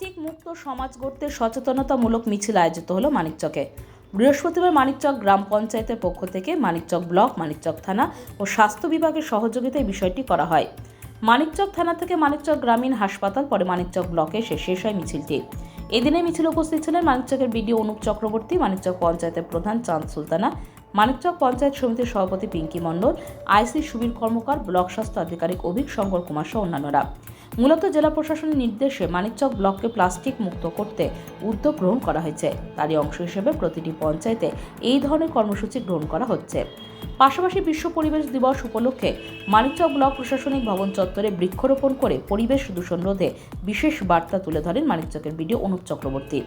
Plastic মুক্ত সমাজ গড়তে সচেতনতামূলক মিছিল আয়োজিত হলো মানিকচকে। বৃহস্পতিবার মানিকচক গ্রাম পঞ্চায়েতের পক্ষ থেকে মানিকচক ব্লক, মানিকচক থানা ও স্বাস্থ্য বিভাগের সহযোগিতায় বিষয়টি করা হয়। মানিকচক থানা থেকে মানিকচক গ্রামীণ হাসপাতাল পরে মানিকচক ব্লকে এসে শেষ হয় মিছিলটি। এদিনে মিছিলে উপস্থিত ছিলেন মানিকচকের বিডিও অনুপ চক্রবর্তী, মানিকচক পঞ্চায়েতের প্রধান চাঁদ সুলতানা, মানিকচক পঞ্চায়েত সমিতির সভাপতি পিঙ্কি মণ্ডল, আইসি সুবীর কর্মকার, ব্লক স্বাস্থ্য আধিকারিক অভিক শঙ্কর কুমার সহ অন্যান্যরা। মূলত জেলা প্রশাসনের নির্দেশে মানিকচক ব্লককে প্লাস্টিক মুক্ত করতে উদ্যোগ গ্রহণ করা হয়েছে। তারই অংশ হিসেবে প্রতিটি পঞ্চায়েতে এই ধরনের কর্মসূচি গ্রহণ করা হচ্ছে। পাশাপাশি বিশ্ব পরিবেশ দিবস উপলক্ষে মানিকচক ব্লক প্রশাসনিক ভবন চত্বরে বৃক্ষরোপণ করে পরিবেশ দূষণ রোধে বিশেষ বার্তা তুলে ধরেন মানিকচকের বিডিও অনুপ চক্রবর্তী।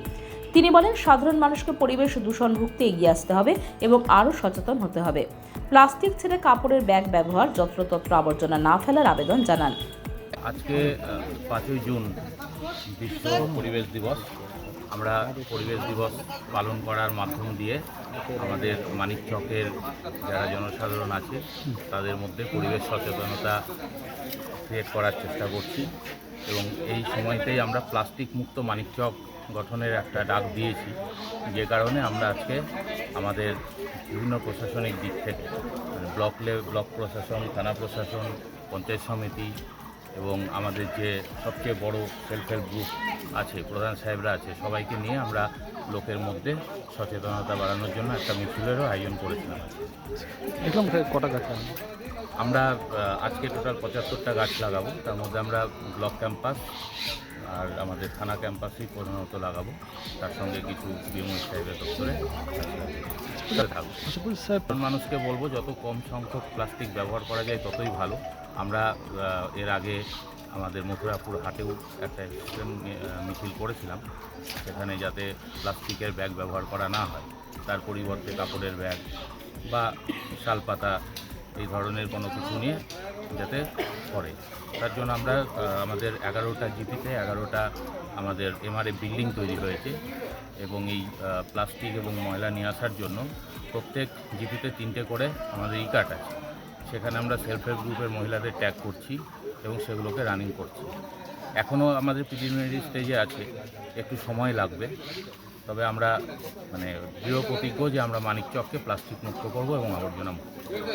তিনি বলেন, সাধারণ মানুষকে পরিবেশ দূষণ রুখতে এগিয়ে আসতে হবে এবং আরও সচেতন হতে হবে। প্লাস্টিক ছেড়ে কাপড়ের ব্যাগ ব্যবহার, যত্রতত্র আবর্জনা না ফেলার আবেদন জানান। আজকে পাঁচই জুন বিশ্ব পরিবেশ দিবস। আমরা পরিবেশ দিবস পালন করার মাধ্যম দিয়ে আমাদের মানিকচকের যারা জনসাধারণ আছে, তাদের মধ্যে পরিবেশ সচেতনতা ক্রিয়েট করার চেষ্টা করছি। এবং এই সময়তেই আমরা প্লাস্টিক মুক্ত মানিকচক গঠনের একটা ডাক দিয়েছি, যে কারণে আমরা আজকে আমাদের বিভিন্ন প্রশাসনিক দিক থেকে মানে ব্লক লে, ব্লক প্রশাসন, থানা প্রশাসন, পঞ্চায়েত সমিতি এবং আমাদের যে সবচেয়ে বড় সেলফ হেল্প গ্রুপ আছে প্রধান সাহেবরা আছে সবাইকে নিয়ে আমরা লোকের মধ্যে সচেতনতা বাড়ানোর জন্য একটা মিছিলেরও আয়োজন করেছিলাম। ওখানে কটা গাছ। আমরা আজকে টোটাল পঁচাত্তরটা গাছ লাগাবো। তার মধ্যে আমরা ব্লক ক্যাম্পাস আর আমাদের থানা ক্যাম্পাসেই প্রধানত লাগাবো। তার সঙ্গে কিছু বিএমও সাহেবের দপ্তরে থাকব। মানুষকে বলব যত কম সংখ্যক প্লাস্টিক ব্যবহার করা যায় ততই ভালো। আমরা এর আগে আমাদের মথুরাপুর হাটেও একটা মিছিল করেছিলাম। সেখানে যাতে প্লাস্টিকের ব্যাগ ব্যবহার করা না হয়, তার পরিবর্তে কাপড়ের ব্যাগ বা শালপাতা এই ধরনের কোনো কিছু নিয়ে যাতে করে। তার জন্য আমরা আমাদের এগারোটা জিপিতে এগারোটা আমাদের এমআরএ বিল্ডিং তৈরি হয়েছে এবং এই প্লাস্টিক এবং ময়লা নিয়ে আসার জন্য প্রত্যেক জিপিতে তিনটে করে আমাদের ই কার্ড আছে। সেখানে আমরা সেলফ হেল্প গ্রুপের মহিলাদের ট্যাগ করছি এবং সেগুলোকে রানিং করছি। এখনও আমাদের প্রিলিমিনারি স্টেজে আছে, একটু সময় লাগবে। তবে আমরা মানে দৃঢ় প্রতিজ্ঞ যে আমরা মানিকচককে প্লাস্টিক মুক্ত করব এবং আবর্জনা মুক্ত করব।